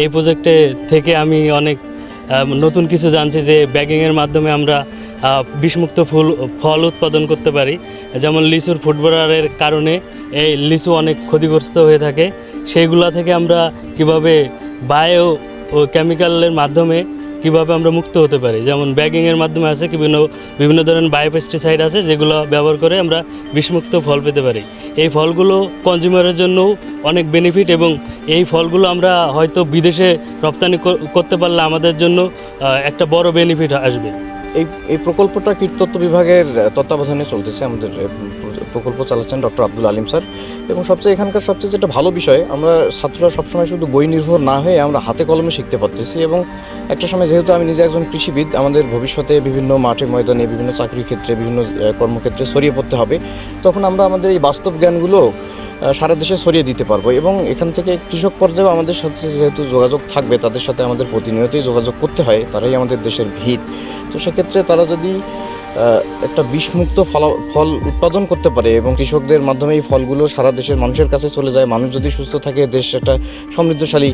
এই প্রজেক্টে থেকে আমি অনেক নতুন কিছু জানছি যে ব্যাগিংয়ের মাধ্যমে আমরা বিষমুক্ত ফুল, ফল উৎপাদন করতে পারি। যেমন লিচুর ফুটবলারের কারণে এই লিচু অনেক ক্ষতিগ্রস্ত হয়ে থাকে। সেইগুলা থেকে আমরা কীভাবে বায়ো ও কেমিক্যালের মাধ্যমে কীভাবে আমরা মুক্ত হতে পারি? যেমন ব্যাগিংয়ের মাধ্যমে আছে বিভিন্ন বিভিন্ন ধরনের বায়োপেস্টিসাইড আছে যেগুলো ব্যবহার করে আমরা বিষমুক্ত ফল পেতে পারি। এই ফলগুলো কনজিউমারের জন্য অনেক বেনিফিট এবং এই ফলগুলো আমরা হয়তো বিদেশে রপ্তানি করতে পারলে আমাদের জন্য একটা বড় বেনিফিট আসবে। এই এই প্রকল্পটা কীটতত্ত্ব বিভাগের তত্ত্বাবধানে চলতেছে। আমাদের প্রকল্প চালাচ্ছেন ডক্টর আব্দুল আলিম স্যার। এবং সবচেয়ে, এখানকার সবচেয়ে যেটা ভালো বিষয়, আমরা ছাত্ররা সবসময় শুধু বই নির্ভর না হয়ে আমরা হাতে কলমে শিখতে পারতেছি এবং একটা সময় যেহেতু আমি নিজে একজন কৃষিবিদ, আমাদের ভবিষ্যতে বিভিন্ন মাঠে ময়দানে, বিভিন্ন চাকরির ক্ষেত্রে, বিভিন্ন কর্মক্ষেত্রে ছড়িয়ে পড়তে হবে, তখন আমরা আমাদের এই বাস্তব জ্ঞানগুলো সারা দেশে ছড়িয়ে দিতে পারব। এবং এখান থেকে কৃষক পর্যায়েও আমাদের সাথে যেহেতু যোগাযোগ থাকবে, তাদের সাথে আমাদের প্রতিনিয়তই যোগাযোগ করতে হয়, তারাই আমাদের দেশের ভিত তো সেক্ষেত্রে তারা যদি একটা বিষমুক্ত ফল ফল উৎপাদন করতে পারে এবং কৃষকদের মাধ্যমে এই ফলগুলো সারা দেশের মানুষের কাছে চলে যায়, মানুষ যদি সুস্থ থাকে, দেশ একটা সমৃদ্ধশালী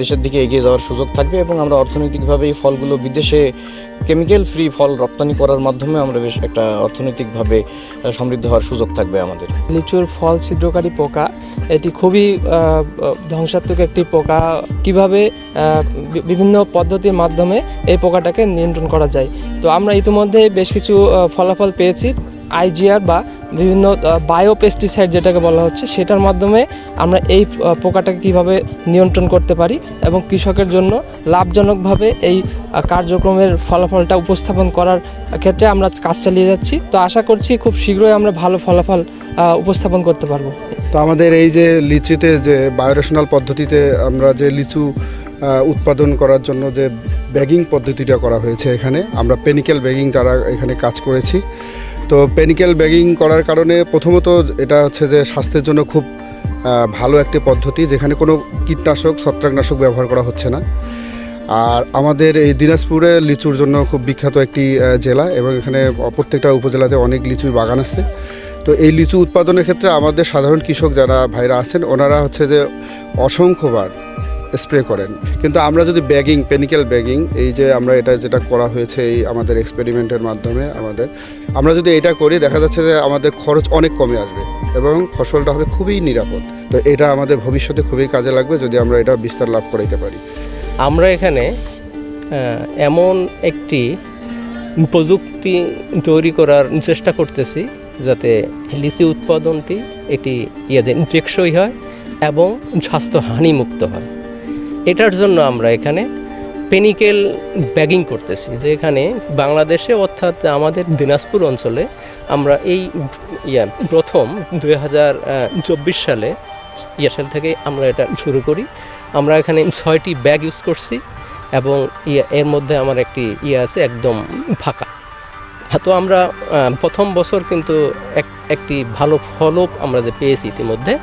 দেশের দিকে এগিয়ে যাওয়ার সুযোগ থাকবে এবং আমরা অর্থনৈতিকভাবে এই ফলগুলো বিদেশে কেমিক্যাল ফ্রি ফল রপ্তানি করার মাধ্যমে আমরা বেশ একটা অর্থনৈতিকভাবে সমৃদ্ধ হওয়ার সুযোগ থাকবে আমাদের। লিচুর ফল ছিদ্রকারী পোকা এটি খুবই ধ্বংসাত্মক একটি পোকা। কীভাবে বিভিন্ন পদ্ধতির মাধ্যমে এই পোকাটাকে নিয়ন্ত্রণ করা যায়। তো আমরা ইতিমধ্যে বেশ কিছু ফলাফল পেয়েছি। আইজিআর বা বিভিন্ন বায়ো পেস্টিসাইড যেটাকে বলা হচ্ছে, সেটার মাধ্যমে আমরা এই পোকাটাকে কীভাবে নিয়ন্ত্রণ করতে পারি এবং কৃষকের জন্য লাভজনকভাবে এই কার্যক্রমের ফলাফলটা উপস্থাপন করার ক্ষেত্রে আমরা কাজ চালিয়ে যাচ্ছি। তো আশা করছি খুব শীঘ্রই আমরা ভালো ফলাফল উপস্থাপন করতে পারব। তো আমাদের এই যে লিচুতে যে বায়োরেশনাল পদ্ধতিতে আমরা যে লিচু উৎপাদন করার জন্য যে ব্যাগিং পদ্ধতিটা করা হয়েছে এখানে, আমরা পেনিক্যাল ব্যাগিং দ্বারা এখানে কাজ করেছি। তো পেনিক্যাল ব্যাগিং করার কারণে প্রথমত এটা হচ্ছে যে স্বাস্থ্যের জন্য খুব ভালো একটি পদ্ধতি, যেখানে কোনো কীটনাশক, ছত্রাকনাশক ব্যবহার করা হচ্ছে না। আর আমাদের এই দিনাজপুরে লিচুর জন্য খুব বিখ্যাত একটি জেলা এবং এখানে প্রত্যেকটা উপজেলাতে অনেক লিচুর বাগান আছে। তো এই লিচু উৎপাদনের ক্ষেত্রে আমাদের সাধারণ কৃষক যারা ভাইরা আছেন, ওনারা হচ্ছে যে অসংখ্যবার স্প্রে করেন। কিন্তু আমরা যদি ব্যাগিং, পেনিক্যাল ব্যাগিং, এই যে আমরা এটা যেটা করা হয়েছে এই আমাদের এক্সপেরিমেন্টের মাধ্যমে আমাদের, আমরা যদি এটা করি, দেখা যাচ্ছে যে আমাদের খরচ অনেক কমে আসবে এবং ফসলটা হবে খুবই নিরাপদ। তো এটা আমাদের ভবিষ্যতে খুবই কাজে লাগবে যদি আমরা এটা বিস্তার লাভ করাইতে পারি। আমরা এখানে এমন একটি প্রযুক্তি তৈরি করার চেষ্টা করতেছি। যাতে লিচি উৎপাদনটি একটি ইয়েতে টেকসই হয় এবং স্বাস্থ্য হানিমুক্ত হয়। এটার জন্য আমরা এখানে পেনিকেল ব্যাগিং করতেছি যে এখানে বাংলাদেশে অর্থাৎ আমাদের দিনাজপুর অঞ্চলে আমরা এই ইয়া প্রথম দুই হাজার চব্বিশ সালে ইয়া সাল থেকে আমরা এটা শুরু করি। আমরা এখানে ছয়টি ব্যাগ ইউজ করছি এবং ইয়া এর মধ্যে আমার একটি ইয়ে আছে একদম ফাঁকা। তো আমরা প্রথম বছর কিন্তু এক একটি ভালো ফলও আমরা যে পেয়েছি ইতিমধ্যে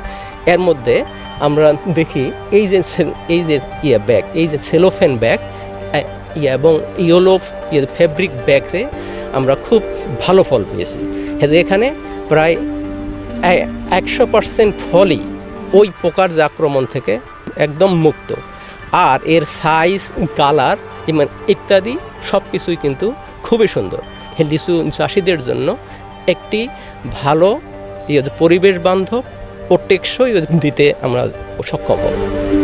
এর মধ্যে আমরা দেখি এই যে এই যে ইয়ে ব্যাগ এই যে সেলোফেন ব্যাগ ইয়ে এবং ইয়েলো ইয়ে ফেব্রিক ব্যাগে আমরা খুব ভালো ফল পেয়েছি। হ্যাঁ, এখানে প্রায় একশো পার্সেন্ট ফলই ওই পোকার যে আক্রমণ থেকে একদম মুক্ত। আর এর সাইজ কালার এবং ইত্যাদি সব কিছুই কিন্তু খুবই সুন্দর। লিচু চাষিদের জন্য একটি ভালো ইয়ে পরিবেশ বান্ধব ও টেকসই দিতে আমরা সক্ষম হব।